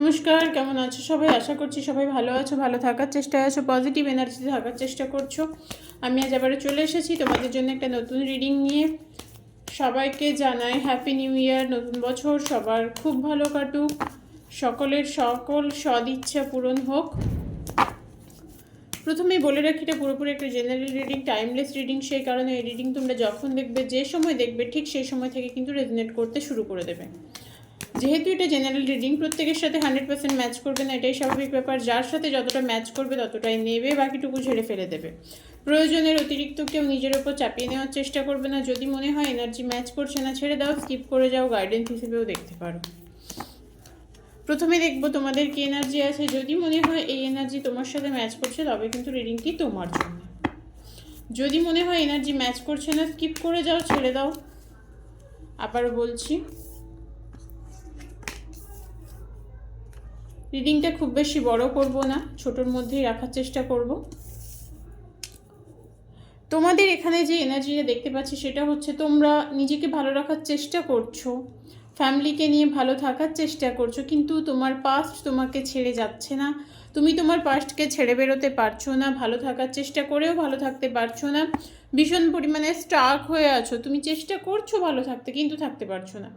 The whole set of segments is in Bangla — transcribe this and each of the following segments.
নমস্কার, কেমন আছো সবাই? আশা করছি সবাই ভালো আছো, ভালো থাকার চেষ্টায় আছো পজিটিভ এনার্জিতে থাকার চেষ্টা করছ। আমি আজ আবারও চলে এসেছি তোমাদের জন্য একটা নতুন রিডিং নিয়ে। সবাইকে জানাই হ্যাপি নিউ ইয়ার নতুন বছর, সবার খুব ভালো কাটুক, সকলের সকল সদিচ্ছা পূরণ হোক। প্রথমেই বলে রাখি, এটা পুরোপুরি একটা জেনারেল রিডিং টাইমলেস রিডিং সেই কারণে এই রিডিং তোমরা যখন দেখবে, যে সময় দেখবে, ঠিক সেই সময় থেকে কিন্তু রেজনেট করতে শুরু করে দেবে। যেহেতু এটা জেনারেল রিডিং প্রত্যেকের সাথে হান্ড্রেড পার্সেন্ট ম্যাচ করবে না, এটাই স্বাভাবিক ব্যাপার। যার সাথে যতটা ম্যাচ করবে, ততটাই নেবে, বাকিটুকু ঝেড়ে ফেলে দেবে। প্রয়োজনের অতিরিক্ত কেউ নিজের ওপর চাপিয়ে নেওয়ার চেষ্টা করবে না। যদি মনে হয় এনার্জি ম্যাচ করছে না, ছেড়ে দাও স্কিপ করে যাও গাইডেন্স হিসেবেও দেখতে পারো। প্রথমে দেখব তোমাদের কি এনার্জি আছে। যদি মনে হয় এই এনার্জি তোমার সাথে ম্যাচ করছে, তবে কিন্তু রিডিংটি তোমার জন্য। যদি মনে হয় এনার্জি ম্যাচ করছে না স্কিপ করে যাও, ছেড়ে দাও। আবারও বলছি রিডিংটা খুব বেশি বড় করব না, ছোটোর মধ্যেই রাখার চেষ্টা করব। তোমাদের এখানে যে এনার্জিটা দেখতে পাচ্ছি সেটা হচ্ছে তোমরা নিজেকে ভালো রাখার চেষ্টা করছ, ফ্যামিলিকে নিয়ে ভালো থাকার চেষ্টা করছ, কিন্তু তোমার পাস্ট তোমাকে ছেড়ে যাচ্ছে না। তুমি তোমার পাস্টকে ছেড়ে বেরোতে পারছ না, ভালো থাকার চেষ্টা করেও ভালো থাকতে পারছ না। ভীষণ পরিমাণে স্টাক হয়ে আছো। তুমি চেষ্টা করছ ভালো থাকতে, কিন্তু থাকতে পারছ না।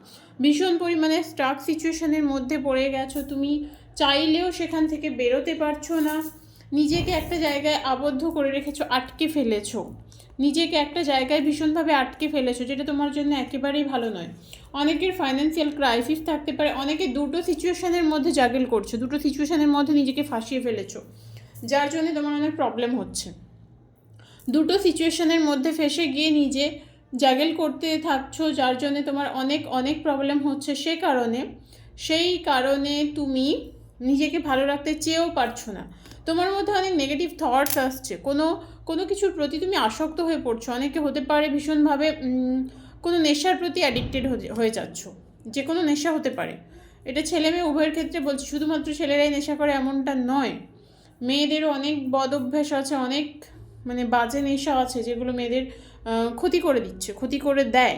ভীষণ পরিমাণে স্টাক সিচুয়েশনের মধ্যে পড়ে গেছো। তুমি চাইলেও সেখান থেকে বেরোতে পারছ না। নিজেকে একটা জায়গায় আবদ্ধ করে রেখেছো, আটকে ফেলেছো। নিজেকে একটা জায়গায় ভীষণভাবে আটকে ফেলেছো, যেটা তোমার জন্য একেবারেই ভালো নয়। অনেকের ফাইন্যান্সিয়াল ক্রাইসিস থাকতে পারে, অনেকে দুটো সিচুয়েশানের মধ্যে জাগেল করছ, দুটো সিচুয়েশানের মধ্যে নিজেকে ফাঁসিয়ে ফেলেছো, যার জন্য তোমার অনেক প্রবলেম হচ্ছে। দুটো সিচুয়েশানের মধ্যে ফেসে গিয়ে নিজে জাগেল করতে থাকছো, যার জন্য তোমার অনেক অনেক প্রবলেম হচ্ছে। সে কারণে, সেই কারণে তুমি নিজেকে ভালো রাখতে চেয়েও পারছ না। তোমার মধ্যে অনেক নেগেটিভ থটস আসছে। কোনো কোনো কিছুর প্রতি তুমি আসক্ত হয়ে পড়ছো। অনেকে হতে পারে ভীষণভাবে কোনো নেশার প্রতি অ্যাডিক্টেড হয়ে যাচ্ছ। যে কোনো নেশা হতে পারে। এটা ছেলে মেয়ে উভয়ের ক্ষেত্রে বলছি, শুধুমাত্র ছেলেরাই নেশা করে এমনটা নয়। মেয়েদেরও অনেক বদ অভ্যাস আছে, অনেক মানে বাজে নেশা আছে যেগুলো মেয়েদের ক্ষতি করে দিচ্ছে, ক্ষতি করে দেয়।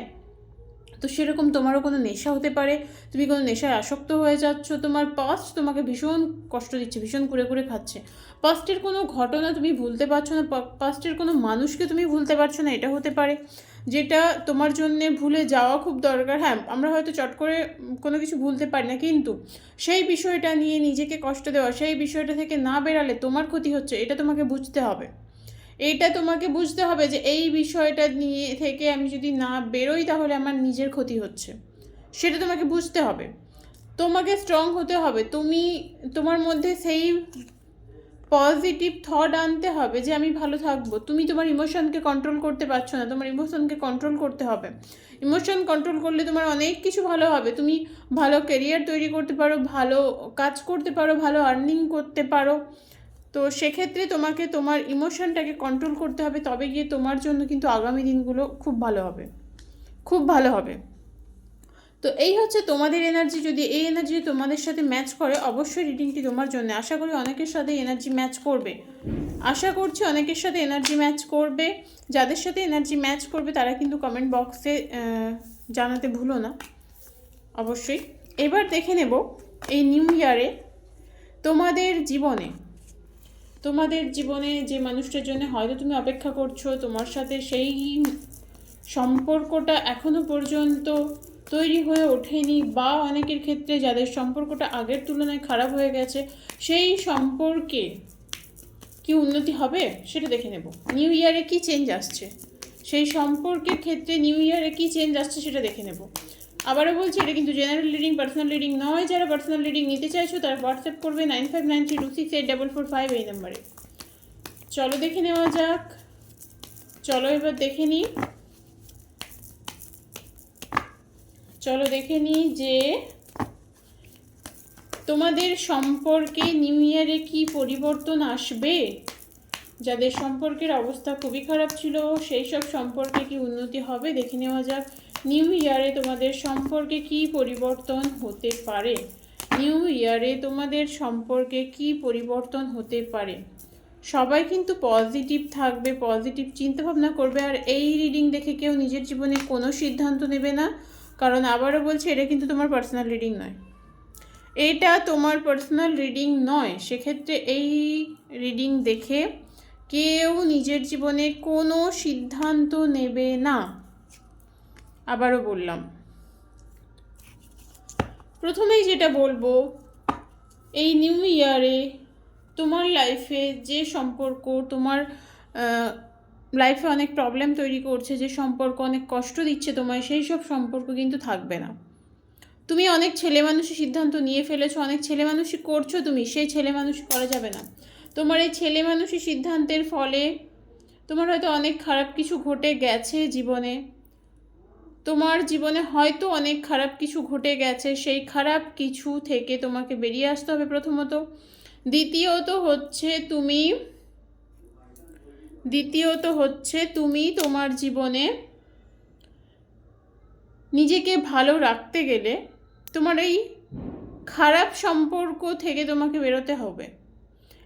তো সেরকম তোমারও কোনো নেশা হতে পারে? তুমি কোনো নেশায় আসক্ত হয়ে যাচ্ছ? তোমার পাস্ট তোমাকে ভীষণ কষ্ট দিচ্ছে, ভীষণ করে করে খাচ্ছে। পাস্টের কোনো ঘটনা তুমি ভুলতে পারছ না পাস্টের কোনো মানুষকে তুমি ভুলতে পারছ না, এটা হতে পারে। যেটা তোমার জন্য ভুলে যাওয়া খুব দরকার। হ্যাঁ আমরা হয়তো চট করে কোনো কিছু ভুলতে পারি না, কিন্তু সেই বিষয়টা নিয়ে নিজেকে কষ্ট দেওয়া, সেই বিষয়টা থেকে না বেরালে তোমার ক্ষতি হচ্ছে, এটা তোমাকে বুঝতে হবে। এইটা তোমাকে বুঝতে হবে যে এই বিষয়টা নিয়ে থেকে আমি যদি না বেরোই, তাহলে আমার নিজের ক্ষতি হচ্ছে। সেটা তোমাকে বুঝতে হবে। তোমাকে স্ট্রং হতে হবে। তুমি, তোমার মধ্যে সেই পজিটিভ থট আনতে হবে যে আমি ভালো থাকব। তুমি তোমার ইমোশনকে কন্ট্রোল করতে পারছ না। তোমার ইমোশনকে কন্ট্রোল করতে হবে। ইমোশন কন্ট্রোল করলে তোমার অনেক কিছু ভালো হবে। তুমি ভালো কেরিয়ার তৈরি করতে পারো, ভালো কাজ করতে পারো, ভালো আর্নিং করতে পারো। তো সেক্ষেত্রে তোমাকে তোমার ইমোশনটাকে কন্ট্রোল করতে হবে। তবে গিয়ে তোমার জন্য কিন্তু আগামী দিনগুলো খুব ভালো হবে। খুব ভালো হবে। তো এই হচ্ছে তোমাদের এনার্জি যদি এই এনার্জি তোমাদের সাথে ম্যাচ করে, অবশ্যই রিডিংটি তোমার জন্য। আশা করি অনেকের সাথে এনার্জি ম্যাচ করবে। আশা করছি অনেকের সাথে এনার্জি ম্যাচ করবে। যাদের সাথে এনার্জি ম্যাচ করবে, তারা কিন্তু কমেন্ট বক্সে জানাতে ভুলো না। অবশ্যই। এবার দেখে নেব এই নিউ ইয়ারে তোমাদের জীবনে তোমাদের জীবনে যে মানুষটার জন্য হয়তো তুমি অপেক্ষা করছ, তোমার সাথে সেই সম্পর্কটা এখনও পর্যন্ত তৈরি হয়ে ওঠেনি বা অনেকের ক্ষেত্রে যাদের সম্পর্কটা আগের তুলনায় খারাপ হয়ে গেছে, সেই সম্পর্কে কি উন্নতি হবে সেটা দেখে নেব। নিউ ইয়ারে কি চেঞ্জ আসছে? সেই সম্পর্কের ক্ষেত্রে নিউ ইয়ারে কি চেঞ্জ আসছে সেটা দেখে নেব। আবারও বলছি, এটা কিন্তু জেনারেল রিডিং পার্সোনাল রিডিং নয়। যারা পার্সোনাল রিডিং নিতে চাইছো, তারা হোয়াটসঅ্যাপ করবে nine five nine three two six eight double four five এই নাম্বারে। চলো দেখে নেওয়া যাক। চলো এবার দেখে নিই চলো দেখে নিই যে তোমাদের সম্পর্কে নিউ ইয়ারে কি পরিবর্তন আসবে? যাদের সম্পর্কের অবস্থা খুবই খারাপ ছিল, সেই সব সম্পর্কে কি উন্নতি হবে দেখে নেওয়া যাক। নিউ ইয়ারে তোমাদের সম্পর্কে কি পরিবর্তন হতে পারে? নিউ ইয়ারে তোমাদের সম্পর্কে কি পরিবর্তন হতে পারে? সবাই কিন্তু পজিটিভ থাকবে, পজিটিভ চিন্তাভাবনা করবে, আর এই রিডিং দেখে কেউ নিজের জীবনে কোনো সিদ্ধান্ত নেবে না। কারণ আবারও বলছি, এটা কিন্তু তোমার পার্সোনাল রিডিং নয়। এটা তোমার পার্সোনাল রিডিং নয়। সেক্ষেত্রে এই রিডিং দেখে কেউ নিজের জীবনে কোনো সিদ্ধান্ত নেবে না। আবারও বললাম। প্রথমেই যেটা বলব, এই নিউ ইয়ারে তোমার লাইফে যে সম্পর্ক, তোমার লাইফে অনেক প্রবলেম তৈরি করছে, যে সম্পর্ক অনেক কষ্ট দিচ্ছে তোমায়, সেই সব সম্পর্ক কিন্তু থাকবে না। তুমি অনেক ছেলে মানুষের সিদ্ধান্ত নিয়ে ফেলেছো, অনেক ছেলে মানুষই করছ তুমি, সেই ছেলে মানুষ করা যাবে না। তোমার এই ছেলে মানুষই সিদ্ধান্তের ফলে তোমার হয়তো অনেক খারাপ কিছু ঘটে গেছে জীবনে। তোমার জীবনে হয়তো অনেক খারাপ কিছু ঘটে গেছে, সেই খারাপ কিছু থেকে তোমাকে বেরিয়ে আসতে হবে প্রথমত। দ্বিতীয়ত হচ্ছে তুমি, দ্বিতীয়ত হচ্ছে তুমি তোমার জীবনে নিজেকে ভালো রাখতে গেলে তোমার এই খারাপ সম্পর্ক থেকে তোমাকে বেরোতে হবে।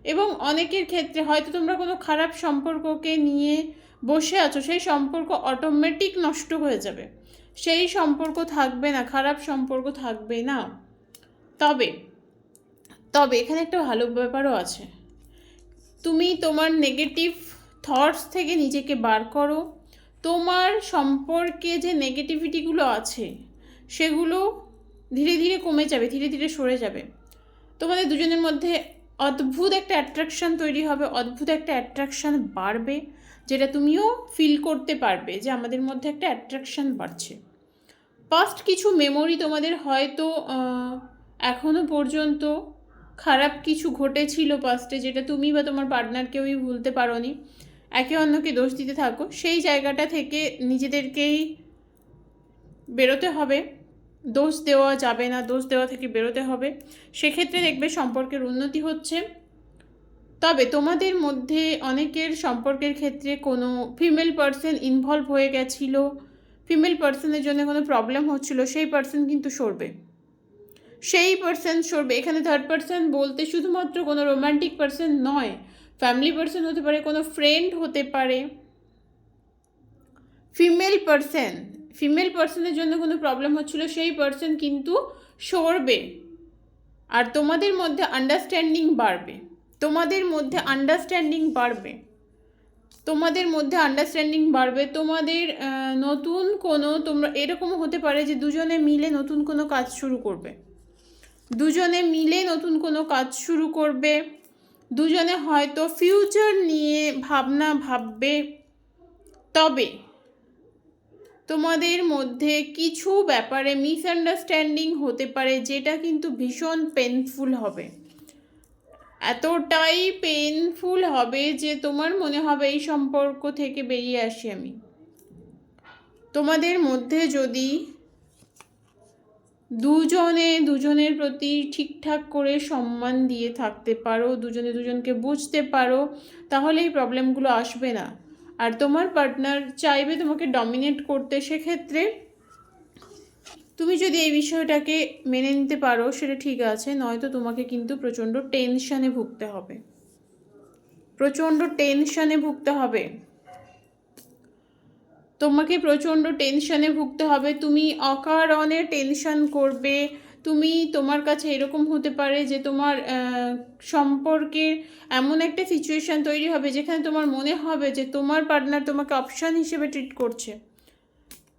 এবং অনেকের ক্ষেত্রে হয়তো তোমরা কোনো খারাপ সম্পর্ককে নিয়ে বসে আছো, সেই সম্পর্ক অটোমেটিক নষ্ট হয়ে যাবে। সেই সম্পর্ক থাকবে না, খারাপ সম্পর্ক থাকবে না। তবে তবে এখানে একটা ভালো ব্যাপারও আছে। তুমি তোমার নেগেটিভ থটস থেকে নিজেকে বার করো। তোমার সম্পর্কে যে নেগেটিভিটিগুলো আছে, সেগুলো ধীরে ধীরে কমে যাবে, ধীরে ধীরে সরে যাবে। তোমাদের দুজনের মধ্যে অদ্ভুত একটা অ্যাট্রাকশান তৈরি হবে, অদ্ভুত একটা অ্যাট্রাকশান বাড়বে, যেটা তুমিও ফিল করতে পারবে যে আমাদের মধ্যে একটা অ্যাট্রাকশান বাড়ছে। পাস্ট কিছু মেমোরি তোমাদের হয়তো এখনও পর্যন্ত খারাপ কিছু ঘটেছিল পাস্টে যেটা তুমি বা তোমার পার্টনার কেউই ভুলতে পারোনি। একে অন্যকে দোষ দিতে থাকো, সেই জায়গাটা থেকে নিজেদেরকেই বেরোতে হবে। দোষ দেওয়া যাবে না, দোষ দেওয়া থেকে বেরোতে হবে। সেক্ষেত্রে দেখবে সম্পর্কের উন্নতি হচ্ছে। তবে তোমাদের মধ্যে অনেকের সম্পর্কের ক্ষেত্রে কোনো ফিমেল পার্সন ইনভলভ হয়ে গেছিল ফিমেল পার্সনের জন্য কোনো প্রবলেম হচ্ছিল, সেই পার্সন কিন্তু সরবে। সেই পার্সন সরবে। এখানে থার্ড পার্সন বলতে শুধুমাত্র কোনো রোম্যান্টিক পার্সন নয় ফ্যামিলি পার্সন হতে পারে, কোনো ফ্রেন্ড হতে পারে। ফিমেল পার্সন ফিমেল পার্সনের জন্য কোনো প্রবলেম হচ্ছিল, সেই পার্সন কিন্তু সরবে। আর তোমাদের মধ্যে আন্ডারস্ট্যান্ডিং বাড়বে। তোমাদের মধ্যে আন্ডারস্ট্যান্ডিং বাড়বে। তোমাদের মধ্যে আন্ডারস্ট্যান্ডিং বাড়বে। তোমাদের নতুন কোনো তোমরা, এরকমও হতে পারে যে দুজনে মিলে নতুন কোনো কাজ শুরু করবে। দুজনে মিলে নতুন কোনো কাজ শুরু করবে। দুজনে হয়তো ফিউচার নিয়ে ভাবনা ভাববে। তবে তোমাদের মধ্যে কিছু ব্যাপারে মিসআন্ডারস্ট্যান্ডিং হতে পারে, যেটা কিন্তু ভীষণ পেনফুল হবে। এতটাই পেনফুল হবে যে তোমার মনে হবে এই সম্পর্ক থেকে বেরিয়ে আসি আমি। তোমাদের মধ্যে যদি দুজনে দুজনের প্রতি ঠিকঠাক করে সম্মান দিয়ে থাকতে পারো, দুজনে দুজনকে বুঝতে পারো, তাহলে এই প্রবলেমগুলো আসবে না। আর তোমার পার্টনার চাইবে তোমাকে ডমিনেট করতে, সেক্ষেত্রে তুমি যদি এই বিষয়টাকে মেনে নিতে পারো, সেটা ঠিক আছে, নয়তো তোমাকে কিন্তু প্রচণ্ড টেনশানে ভুগতে হবে। প্রচণ্ড টেনশানে ভুগতে হবে। তোমাকে প্রচণ্ড টেনশানে ভুগতে হবে। তুমি অকারণে টেনশন করবে। তুমি তোমার কাছে এরকম হতে পারে যে তোমার সম্পর্কের এমন একটা সিচুয়েশান তৈরি হবে যেখানে তোমার মনে হবে যে তোমার পার্টনার তোমাকে অপশান হিসেবে ট্রিট করছে।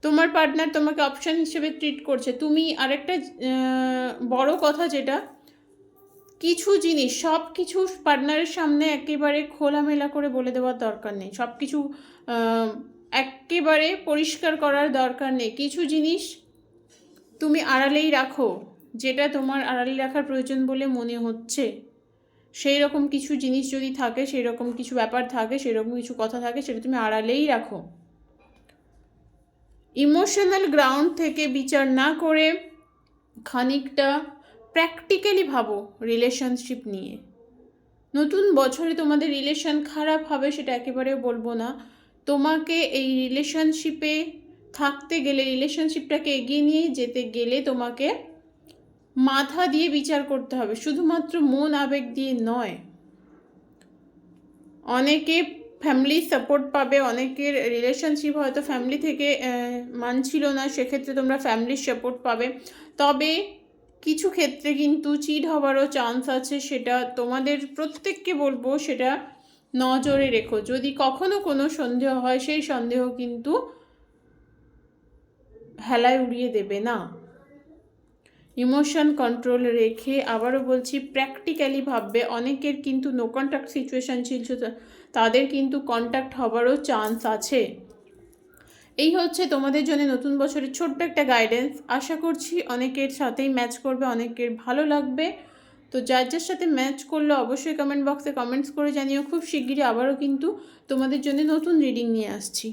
তোমার পার্টনার তোমাকে অপশান হিসেবে ট্রিট করছে। তুমি আরেকটা বড় কথা যেটা, কিছু জিনিস সব কিছু পার্টনারের সামনে একেবারে খোলামেলা করে বলে দেওয়ার দরকার নেই। সব কিছু একেবারে পরিষ্কার করার দরকার নেই। কিছু জিনিস তুমি আড়ালেই রাখো। যেটা তোমার আড়ালে রাখার প্রয়োজন বলে মনে হচ্ছে। সেই রকম কিছু জিনিস যদি থাকে সেই রকম কিছু ব্যাপার থাকে সেই রকম কিছু কথা থাকে, সেটা তুমি আড়ালেই রাখো। ইমোশনাল গ্রাউন্ড থেকে বিচার না করে খানিকটা প্র্যাকটিক্যালি ভাবো রিলেশনশিপ নিয়ে। নতুন বছরে তোমাদের রিলেশন খারাপ হবে সেটা একেবারেও বলব না। তোমাকে এই রিলেশনশিপে থাকতে গেলে, রিলেশনশিপটাকে এগিয়ে নিয়ে যেতে গেলে তোমাকে মাথা দিয়ে বিচার করতে হবে, শুধুমাত্র মন আবেগ দিয়ে নয়। অনেকে ফ্যামিলি সাপোর্ট পাবে, অনেকের রিলেশনশিপ হয়তো ফ্যামিলি থেকে মানছিল না, সেক্ষেত্রে তোমরা ফ্যামিলির সাপোর্ট পাবে। তবে কিছু ক্ষেত্রে কিন্তু চিট হবারও চান্স আছে, সেটা তোমাদের প্রত্যেককে বলব, সেটা নজরে রেখো। যদি কখনো কোনো সন্দেহ হয়, সেই সন্দেহ কিন্তু হেলায় উড়িয়ে দেবে না। ইমোশন কন্ট্রোল রেখে আবারও বলছি প্র্যাকটিক্যালি ভাববে। অনেকের কিন্তু নো কন্ট্যাক্ট সিচুয়েশান ছিল তাদের কিন্তু কন্ট্যাক্ট হবারও চান্স আছে। এই হচ্ছে তোমাদের জন্য নতুন বছরের ছোট্ট একটা গাইডেন্স আশা করছি অনেকের সাথেই ম্যাচ করবে, অনেকের ভালো লাগবে। তো যার যার সাথে ম্যাচ করলে, অবশ্যই কমেন্ট বক্সে কমেন্টস করে জানিও। খুব শিগগিরই আবারও কিন্তু তোমাদের জন্য নতুন রিডিং নিয়ে আসছি।